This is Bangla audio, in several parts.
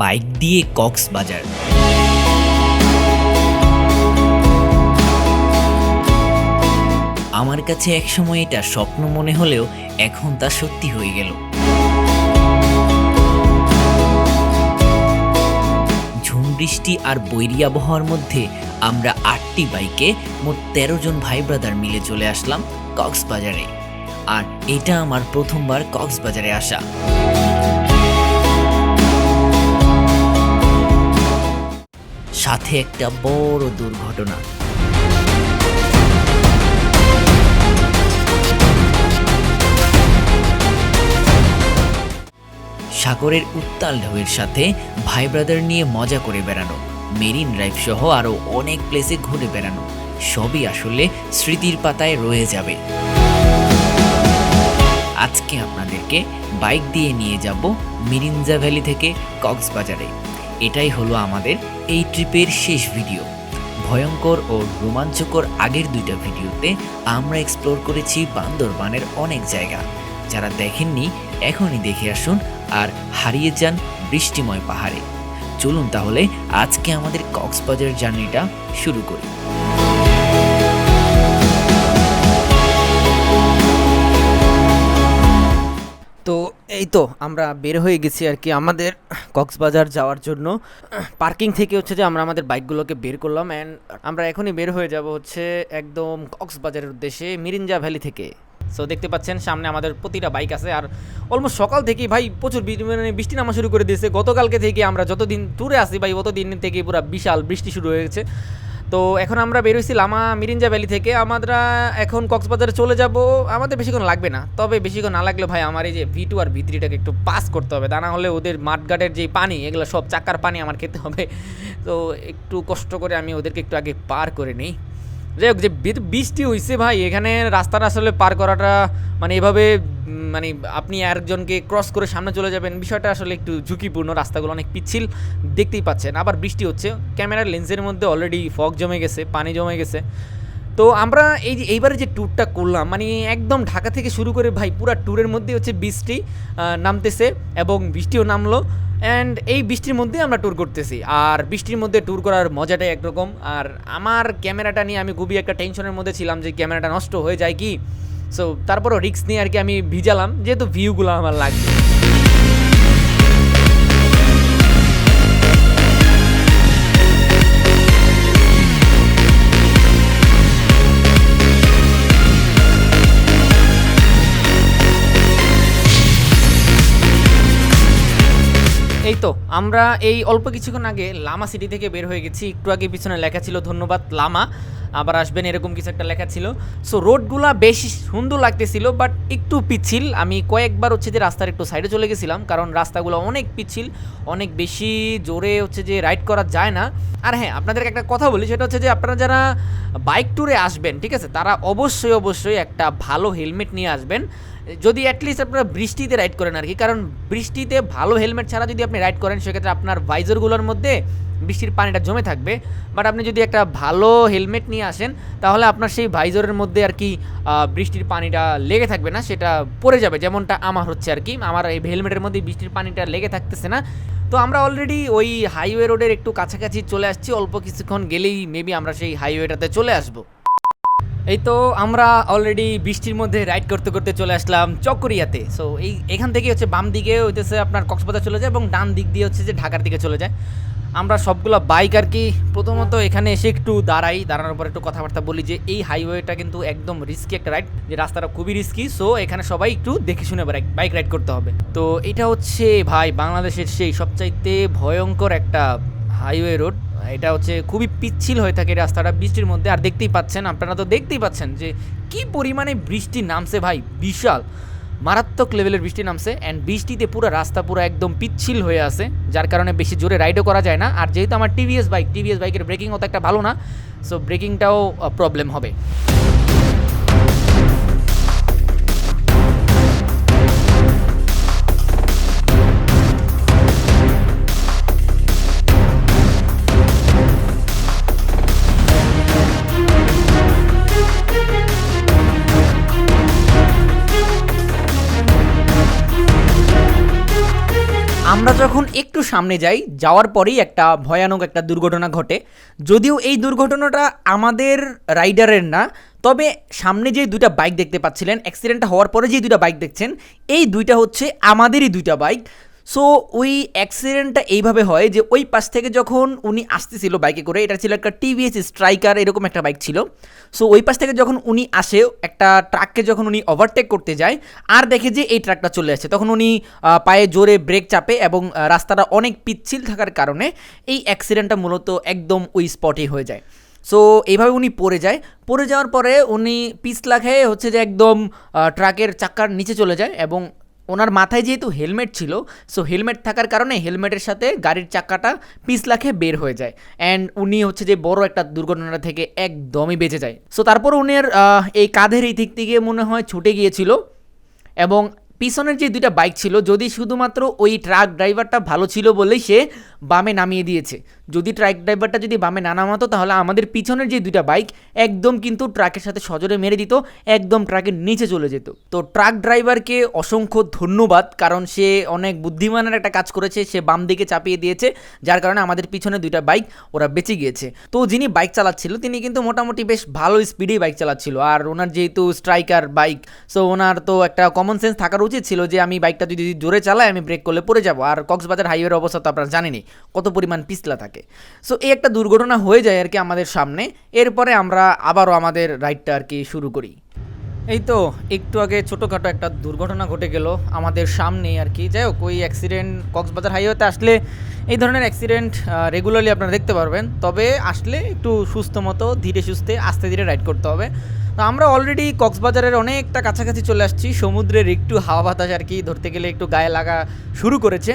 বাইক দিয়ে কক্সবাজার। আমার কাছে একসময় এটা স্বপ্ন মনে হলেও এখন তা সত্যি হয়ে গেল। ঝুম বৃষ্টি আর বৈরী আবহাওয়ার মধ্যে আমরা আটটি বাইকে মোট তেরো জন ভাই ব্রাদার মিলে চলে আসলাম কক্সবাজারে। আর এটা আমার প্রথমবার কক্সবাজারে আসা। সাথে একটা বড় দুর্ঘটনা। সাগরের উত্তাল ঢেউয়ের সাথে ভাই ব্রাদার নিয়ে মজা করে বেড়ানো, মেরিন ড্রাইভ সহ আরও অনেক প্লেসে ঘুরে বেড়ানো, সবই আসলে স্মৃতির পাতায় রয়ে যাবে। আজকে আপনাদেরকে বাইক দিয়ে নিয়ে যাব মিরিঞ্জা ভ্যালি থেকে কক্সবাজারে। এটাই হলো আমাদের এই ট্রিপের শেষ ভিডিও। ভয়ঙ্কর ও রোমাঞ্চকর আগের দুইটা ভিডিওতে আমরা এক্সপ্লোর করেছি বান্দরবানের অনেক জায়গা। যারা দেখেননি, এখনই দেখে আসুন আর হারিয়ে যান বৃষ্টিময় পাহাড়ে। চলুন তাহলে আজকে আমাদের কক্সবাজার জার্নিটা শুরু করি। তো এই তো আমরা বের হয়ে গেছি আর কি আমাদের কক্সবাজার যাওয়ার জন্য। পার্কিং থেকে হচ্ছে যে আমরা আমাদের বাইকগুলোকে বের করলাম অ্যান্ড আমরা এখনই বের হয়ে যাব হচ্ছে একদম কক্সবাজারের উদ্দেশ্যে মিরিঞ্জা ভ্যালি থেকে। সো দেখতে পাচ্ছেন, সামনে আমাদের প্রতিটা বাইক আছে আর অলমোস্ট সকাল থেকেই ভাই প্রচুর মানে বৃষ্টি নামা শুরু করে দিয়েছে। গতকালকে থেকে আমরা যতদিন ট্যুরে আসি ভাই ততদিন থেকে পুরো বিশাল বৃষ্টি শুরু হয়ে গেছে তো এখন আমরা বেরোইছি লামা মিরিঞ্জা ভ্যালি থেকে। আমরা এখন কক্সবাজারে চলে যাব। আমাদের বেশিক্ষণ লাগবে না। তবে বেশিক্ষণ না লাগলে ভাই আমার এই যে ভিটু আর ভিত্রিটাকে একটু পাস করতে হবে। তা না হলে ওদের মাঠঘাটের যে পানি, এগুলো সব চাকার পানি আমার খেতে হবে। তো একটু কষ্ট করে আমি ওদেরকে একটু আগে পার করে নিই। যাই হোক, যে বৃষ্টি হয়েছে ভাই, এখানে রাস্তাটা আসলে পার করাটা মানে এভাবে মানে আপনি একজনকে ক্রস করে সামনে চলে যাবেন, বিষয়টা আসলে একটু ঝুঁকিপূর্ণ, রাস্তাগুলো অনেক পিচ্ছিল, দেখতেই পাচ্ছেন। আবার বৃষ্টি হচ্ছে, ক্যামেরার লেন্সের মধ্যে অলরেডি ফগ জমে গেছে, পানি জমে গেছে। তো আমরা এই যে এইবারে যে ট্যুরটা করলাম মানে একদম ঢাকা থেকে শুরু করে ভাই পুরা ট্যুরের মধ্যে হচ্ছে বৃষ্টি নামতেছে এবং বৃষ্টিও নামলো অ্যান্ড এই বৃষ্টির মধ্যে আমরা ট্যুর করতেছি। আর বৃষ্টির মধ্যে ট্যুর করার মজাটাই একরকম। আর আমার ক্যামেরাটা নিয়ে আমি খুবই একটা টেনশনের মধ্যে ছিলাম যে ক্যামেরাটা নষ্ট হয়ে যায় কি। সো তারপরও রিক্স নিয়ে আর কি আমি ভিজালাম, যেহেতু ভিউগুলো আমার লাগবে। এই তো, আমরা এই অল্প কিছুক্ষণ আগে লামা সিটি থেকে বের হয়ে গেছি। একটু আগে পিছনে লেখা ছিল, ধন্যবাদ লামা। আবার আসবেন, এরকম কিছু একটা লেখা ছিল। সো রোডগুলা বেশি সুন্দর লাগতেছিল বাট একটু পিছিল আমি কয়েকবার হচ্ছে যে রাস্তার একটু সাইডে চলে গেছিলাম, কারণ রাস্তাগুলো অনেক পিছিল অনেক বেশি জোরে হচ্ছে যে রাইড করা যায় না। আর হ্যাঁ আপনাদেরকে একটা কথা বলি, সেটা হচ্ছে যে আপনারা যারা বাইক ট্যুরে আসবেন, ঠিক আছে, তারা অবশ্যই অবশ্যই একটা ভালো হেলমেট নিয়ে আসবেন। যদি অ্যাটলিস্ট আপনারা বৃষ্টিতে রাইড করেন আর কি কারণ বৃষ্টিতে ভালো হেলমেট ছাড়া যদি আপনি রাইড করেন, সেক্ষেত্রে আপনার ভাইজরগুলোর মধ্যে বৃষ্টির পানিটা জমে থাকবে। বাট আপনি যদি একটা ভালো হেলমেট নিয়ে আসেন, তাহলে আপনার সেই ভাইজরের মধ্যে আর কি বৃষ্টির পানিটা লেগে থাকবে না, সেটা পড়ে যাবে, যেমনটা আমার হচ্ছে আর কি আমার এই হেলমেটের মধ্যে বৃষ্টির পানিটা লেগে থাকতেছে না। তো আমরা অলরেডি ওই হাইওয়ে রোডের একটু কাছাকাছি চলে আসছি, অল্প কিছুক্ষণ গেলেই মেবি আমরা সেই হাইওয়েটাতে চলে আসব। এই তো আমরা অলরেডি বৃষ্টির মধ্যে রাইড করতে করতে চলে আসলাম চকরিয়াতে। সো এই এখান থেকে হচ্ছে বাম দিকে হইতেছে আপনার কক্সবাজার চলে যায় এবং ডান দিক দিয়ে হচ্ছে যে ঢাকার দিকে চলে যায়। আমরা সবগুলো বাইক আর কি প্রথমত এখানে এসে একটু দাঁড়াই, দাঁড়ানোর পর একটু কথাবার্তা বলি যে এই হাইওয়েটা কিন্তু একদম রিস্কি একটা রাইড যে রাস্তাটা খুবই রিস্কি সো এখানে সবাই একটু দেখে শুনে বাইক বাইক রাইড করতে হবে। তো, এটা হচ্ছে ভাই বাংলাদেশের সেই সবচাইতে ভয়ঙ্কর একটা হাইওয়ে রোড, এটা হচ্ছে খুবই পিচ্ছিল হয়ে থাকে রাস্তাটা বৃষ্টির মধ্যে। আর দেখতেই পাচ্ছেন, আপনারা তো দেখতেই পাচ্ছেন যে কি পরিমাণে বৃষ্টি নামছে ভাই, বিশাল। মারাত্মক লেভেলের বৃষ্টি নামছে অ্যান্ড বৃষ্টিতে পুরো রাস্তা পুরো একদম পিচ্ছিল হয়ে আছে, যার কারণে বেশি জোরে রাইডও করা যায় না। আর যেহেতু আমার টিভিএস বাইক টিভিএস বাইকের ব্রেকিং অত একটা ভালো না সো ব্রেকিংটাও প্রবলেম হবে। সামনে যাই, যাওয়ার পরেই একটা ভয়ানক একটা দুর্ঘটনা ঘটে। যদিও এই দুর্ঘটনাটা আমাদের রাইডারের না, তবে সামনে যে দুইটা বাইক দেখতে পাচ্ছিলেন অ্যাক্সিডেন্টটা হওয়ার পরে যে দুইটা বাইক দেখছেন, এই দুইটা হচ্ছে আমাদেরই দুইটা বাইক। সো ওই অ্যাক্সিডেন্টটা এইভাবে হয় যে, ওই পাশ থেকে যখন উনি আসতেছিল বাইকে করে, এটা ছিল একটা টিভিএস স্ট্রাইকার এরকম একটা বাইক ছিল। সো ওই পাশ থেকে যখন উনি আসে, একটা ট্রাককে যখন উনি ওভারটেক করতে যায়, আর দেখে যে এই ট্রাকটা চলে আসছে, তখন উনি পায়ে জোরে ব্রেক চাপে এবং রাস্তাটা অনেক পিচ্ছিল থাকার কারণে এই অ্যাক্সিডেন্টটা মূলত একদম ওই স্পটেই হয়ে যায়। সো এইভাবে উনি পড়ে যায়। পড়ে যাওয়ার পরে উনি পিছলা খেয়ে হচ্ছে যে একদম ট্রাকের চাক্কার নিচে চলে যায় এবং ওনার মাথায় যেহেতু হেলমেট ছিল সো হেলমেট থাকার কারণে হেলমেটের সাথে গাড়ির চাকাটা পিস লাখে বের হয়ে যায়। অ্যান্ড উনি হচ্ছে যে বড় একটা দুর্ঘটনা থেকে একদমই বেঁচে যায়। সো তারপর উনির এই কাঁধের এই দিক থেকে মনে হয় ছুটে গিয়েছিল এবং পিছনের যে দুইটা বাইক ছিল, যদি শুধুমাত্র ওই ট্রাক ড্রাইভারটা ভালো ছিল বলেই সে বামে নামিয়ে দিয়েছে। যদি ট্রাক ড্রাইভারটা যদি বামে না নামাতো, তাহলে আমাদের পিছনের যে দুইটা বাইক একদম কিন্তু ট্রাকের সাথে সজোরে মেরে দিত, একদম ট্রাকের নিচে চলে যেত। তো ট্রাক ড্রাইভারকে অসংখ্য ধন্যবাদ, কারণ সে অনেক বুদ্ধিমানের একটা কাজ করেছে, সে বাম দিকে চাপিয়ে দিয়েছে, যার কারণে আমাদের পিছনে দুইটা বাইক ওরা বেঁচে গিয়েছে। তো যিনি বাইক চালাচ্ছিল, তিনি কিন্তু মোটামুটি বেশ ভালো স্পিডেই বাইক চালাচ্ছিল। আর ওনার যেহেতু স্ট্রাইকার বাইক সো ওনার তো একটা কমন সেন্স থাকার উচিত ছিল যে, আমি বাইকটা যদি জোরে চালাই, আমি ব্রেক করলে পড়ে যাব। আর কক্সবাজার হাইওয়ের অবস্থা তো আপনারা জানেনই। কত পরিমাণ পিছলা থাকে। সো এই একটা দুর্ঘটনা হয়ে যায় আর কি আমাদের সামনে। এরপরে আমরা আবারও আমাদের রাইডটা আর কি শুরু করি। এই তো, একটু আগে ছোটোখাটো একটা দুর্ঘটনা ঘটে গেল আমাদের সামনেই আর কি। যাই হোক, ওই অ্যাক্সিডেন্ট কক্সবাজার হাইওয়েতে আসলে এই ধরনের অ্যাক্সিডেন্ট রেগুলারলি আপনারা দেখতে পারবেন। তবে আসলে একটু সুস্থ মতো, ধীরে সুস্থে, আস্তে ধীরে রাইড করতে হবে। তো আমরা অলরেডি কক্সবাজারের অনেকটা কাছাকাছি চলে আসছি। সমুদ্রের একটু হাওয়া বাতাস আর কি ধরতে গেলে একটু গায়ে লাগা শুরু করেছে।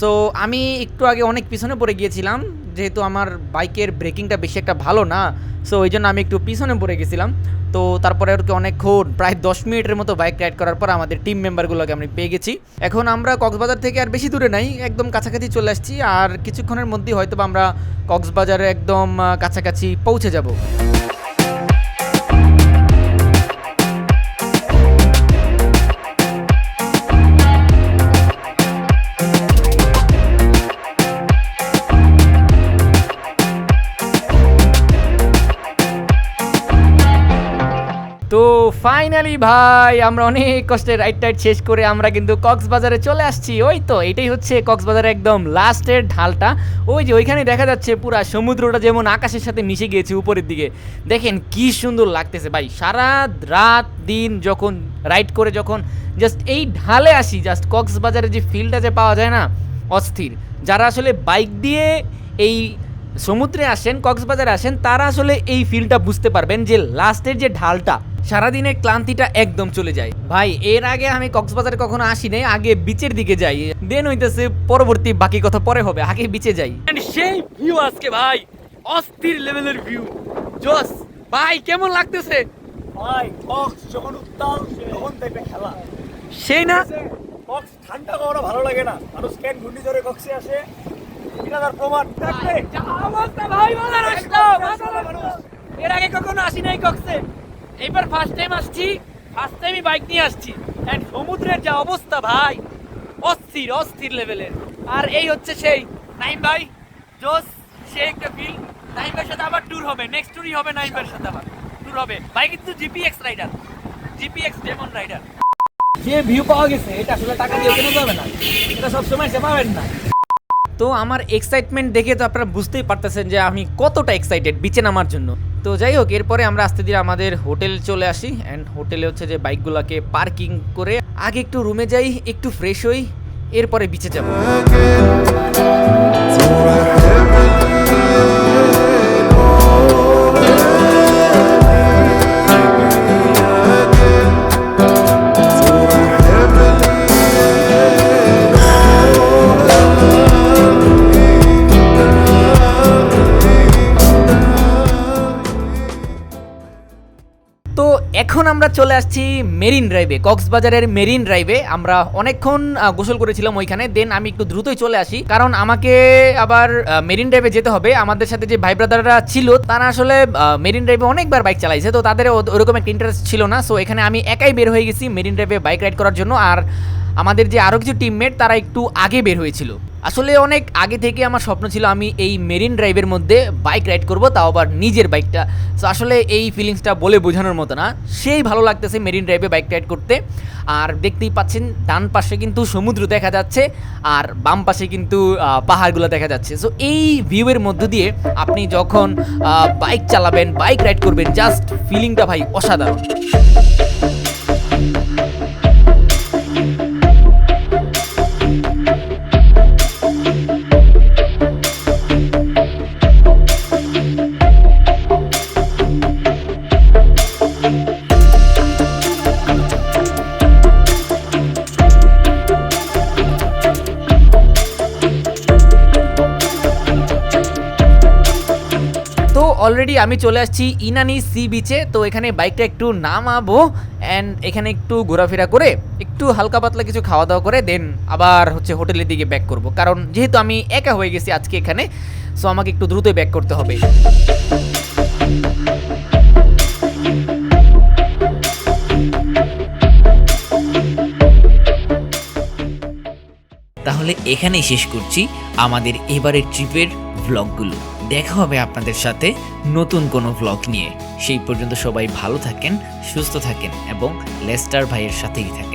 সো আমি একটু আগে অনেক পিছনে পড়ে গিয়েছিলাম, যেহেতু আমার বাইকের ব্রেকিংটা বেশি একটা ভালো না সো ওই জন্য আমি একটু পিছনে পড়ে গেছিলাম। তো তারপরে আর কি অনেকক্ষণ, প্রায় দশ মিনিটের মতো বাইক রাইড করার পর আমাদের টিম মেম্বারগুলোকে আমি পেয়ে গেছি। এখন আমরা কক্সবাজার থেকে আর বেশি দূরে নাই, একদম কাছাকাছি চলে আসছি, আর কিছুক্ষণের মধ্যেই হয়তো আমরা কক্সবাজারে একদম কাছাকাছি পৌঁছে যাব। তো ফাইনালি ভাই, আমরা অনেক কষ্টে রাইড টাইড শেষ করে আমরা কিন্তু কক্সবাজারে চলে আসছি। ওই তো, এটাই হচ্ছে কক্সবাজারের একদম লাস্টের ঢালটা। ওই যে ওইখানে দেখা যাচ্ছে পুরা সমুদ্রটা যেমন আকাশের সাথে মিশে গিয়েছে উপরের দিকে। দেখেন কি সুন্দর লাগতেছে ভাই, সারা রাত দিন যখন রাইড করে যখন জাস্ট এই ঢালে আসি জাস্ট কক্সবাজারের যে ফিল্ডটা যে পাওয়া যায় না, অস্থির। যারা আসলে বাইক দিয়ে এই সমুদ্রে আসেন, কক্সবাজারে আসেন, তারা আসলে এই ফিলটা বুঝতে পারবেন যে লাস্টের যে ঢালটা সারাদিনের ক্লান্তিটা একদম চলে যায়। ভাই এর আগে আমি কক্সবাজারে কখনো আসি নাই আগে বিচের দিকে যাই। দেন হইতেছে পরবর্তী বাকি কথা পরে হবে আগে বিচে যাই। সেই ভিউ আজকে ভাই অস্থির লেভেলের ভিউ জোস ভাই কেমন লাগতেছে? ভাই কক্স যখন উত্তাল তখন দেখবে খেলা। সেই না? কক্স ঠান্ডা কখনো ভালো লাগে না। মানুষ কেন ঘূর্ণিঝড়ে কক্সে আসে? এটা তার প্রমাণ থাকবে। ভাই এর আগে কখনো আসি নাই কক্সে। এইবার ফার্স্ট টাইম আসছি ফার্স্ট টাইমই বাইক নিয়ে আসছি। এন্ড সমুদ্রের যা অবস্থা ভাই, অস্থির অস্থির লেভেলের আর এই হচ্ছে সেই নাইম ভাই, জোস সেই একটা ফিল নাইমের সাথে আবার ট্যুর হবে নেক্সট ট্যুরই হবে নাইমের সাথে আবার। ট্যুর হবে। ভাই কিন্তু GPX rider GPX demon rider যে ভিউ পাওয়া গেছে, এটা আসলে টাকা দিয়ে কেনা যাবে না। এটা সবসময় সে পাবেন না। তো আমার এক্সাইটমেন্ট দেখে তো আপনারা বুঝতেই পারতেছেন যে আমি কতটা এক্সাইটেড বিচে নামার জন্য। তো যাই হোক, এরপরে আমরা আস্তে ধীরে আমাদের হোটেল চলে আসি অ্যান্ড হোটেলে হচ্ছে যে বাইকগুলোকে পার্কিং করে আগে একটু রুমে যাই, একটু ফ্রেশ হই, এরপরে বিচে যাব। এখন আমরা চলে আসছি মেরিন ড্রাইভে, কক্সবাজারের মেরিন ড্রাইভে। আমরা অনেকক্ষণ গোসল করেছিলাম ওইখানে, দেন আমি একটু দ্রুতই চলে আসি। কারণ আমাকে আবার মেরিন ড্রাইভে যেতে হবে। আমাদের সাথে যে ভাই ব্রাদাররা ছিল, তারা আসলে মেরিন ড্রাইভে অনেকবার বাইক চালাইছে, তো তাদের ওরকম একটা ইন্টারেস্ট ছিল না। সো এখানে আমি একাই বের হয়ে গেছি মেরিন ড্রাইভে বাইক রাইড করার জন্য। আর আমাদের যে আরও কিছু টিমমেট তারা একটু আগে বের হয়েছিল। আসলে অনেক আগে থেকে আমার স্বপ্ন ছিল আমি এই মেরিন ড্রাইভের মধ্যে বাইক রাইড করব, তাও আবার নিজের বাইকটা। সো আসলে এই ফিলিংসটা বলে বোঝানোর মতো না। সেই ভালো লাগতেছে মেরিন ড্রাইভে বাইক রাইড করতে। আর দেখতেই পাচ্ছেন, ডান পাশে কিন্তু সমুদ্র দেখা যাচ্ছে, আর বাম পাশে কিন্তু পাহাড়গুলো দেখা যাচ্ছে। সো এই ভিউয়ের মধ্য দিয়ে আপনি যখন বাইক চালাবেন, বাইক রাইড করবেন জাস্ট ফিলিংটা ভাই অসাধারণ। অলরেডি আমি চলে আসছি ইনানি সি বিচে তো এখানে বাইকটা একটু নামাবো অ্যান্ড এখানে একটু ঘোরাফেরা করে, একটু হালকা পাতলা কিছু খাওয়া দাওয়া করে দেন আবার হচ্ছে হোটেলের দিকে ব্যাক করব। কারণ যেহেতু আমি একা হয়ে গেছি আজকে এখানে সো আমাকে একটু দ্রুতই ব্যাক করতে হবে। তাহলে এখানেই শেষ করছি আমাদের এবারের ট্রিপের ভ্লগগুলো দেখা হবে আপনাদের সাথে নতুন কোনো ব্লগ নিয়ে। সেই পর্যন্ত সবাই ভালো থাকেন, সুস্থ থাকেন এবং লেস্টার ভাইয়ের সাথেই থাকেন।